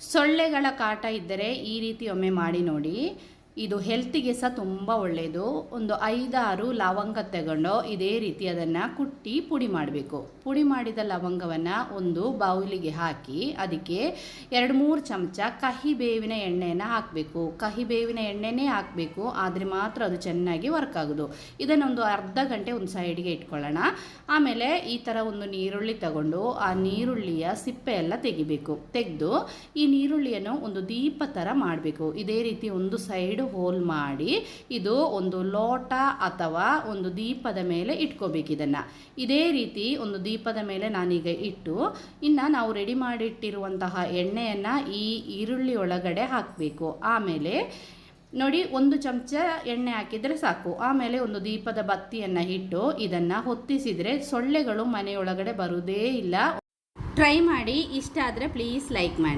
ಸೊಳ್ಳೆಗಳ ಕಾಟ ಇದ್ದರೆ ಈ ರೀತಿ ಒಮ್ಮೆ ಮಾಡಿ ನೋಡಿ. ಇದು ಹೆಲ್ತಿಗೆ ಸಹ ತುಂಬ ಒಳ್ಳೆಯದು ಒಂದು ಐದಾರು ಲವಂಗ ತಗೊಂಡು ಇದೇ ರೀತಿ ಅದನ್ನು ಕುಟ್ಟಿ ಪುಡಿ ಮಾಡಬೇಕು. ಪುಡಿ ಮಾಡಿದ ಲವಂಗವನ್ನು ಒಂದು ಬೌಲಿಗೆ ಹಾಕಿ ಅದಕ್ಕೆ ಎರಡು ಮೂರು ಚಮಚ ಕಹಿ ಬೇವಿನ ಎಣ್ಣೆಯನ್ನು ಹಾಕಬೇಕು. ಕಹಿ ಬೇವಿನ ಎಣ್ಣೆನೇ ಹಾಕಬೇಕು. ಆದರೆ ಮಾತ್ರ ಅದು ಚೆನ್ನಾಗಿ ವರ್ಕ್ ಆಗೋದು. ಇದನ್ನೊಂದು ಅರ್ಧ ಗಂಟೆ ಒಂದು ಸೈಡ್ಗೆ ಇಟ್ಕೊಳ್ಳೋಣ. ಆಮೇಲೆ ಈ ಥರ ಒಂದು ನೀರುಳ್ಳಿ ತಗೊಂಡು ಆ ನೀರುಳ್ಳಿಯ ಸಿಪ್ಪೆ ಎಲ್ಲ ತೆಗಿಬೇಕು. ತೆಗೆದು ಈ ನೀರುಳ್ಳಿಯನ್ನು ಒಂದು ದೀಪ ಥರ ಮಾಡಬೇಕು. ಇದೇ ರೀತಿ ಒಂದು ಸೈಡ್ ಹೋಲ್ ಮಾಡಿ ಇದು ಒಂದು ಲೋಟ ಅಥವಾ ಒಂದು ದೀಪದ ಮೇಲೆ ಇಟ್ಕೋಬೇಕು ಇದನ್ನು. ಇದೇ ರೀತಿ ಒಂದು ದೀಪದ ಮೇಲೆ ನಾನೀಗ ಇಟ್ಟು, ಇನ್ನು ನಾವು ರೆಡಿ ಮಾಡಿಟ್ಟಿರುವಂತಹ ಎಣ್ಣೆಯನ್ನು ಈ ಈರುಳ್ಳಿ ಒಳಗಡೆ ಹಾಕಬೇಕು. ಆಮೇಲೆ ನೋಡಿ, ಒಂದು ಚಮಚ ಎಣ್ಣೆ ಹಾಕಿದರೆ ಸಾಕು. ಆಮೇಲೆ ಒಂದು ದೀಪದ ಬತ್ತಿಯನ್ನು ಇಟ್ಟು ಇದನ್ನು ಹೊತ್ತಿಸಿದರೆ ಸೊಳ್ಳೆಗಳು ಮನೆಯೊಳಗಡೆ ಬರುವುದೇ ಇಲ್ಲ. ಟ್ರೈ ಮಾಡಿ, ಇಷ್ಟ ಆದರೆ ಪ್ಲೀಸ್ ಲೈಕ್ ಮಾಡಿ.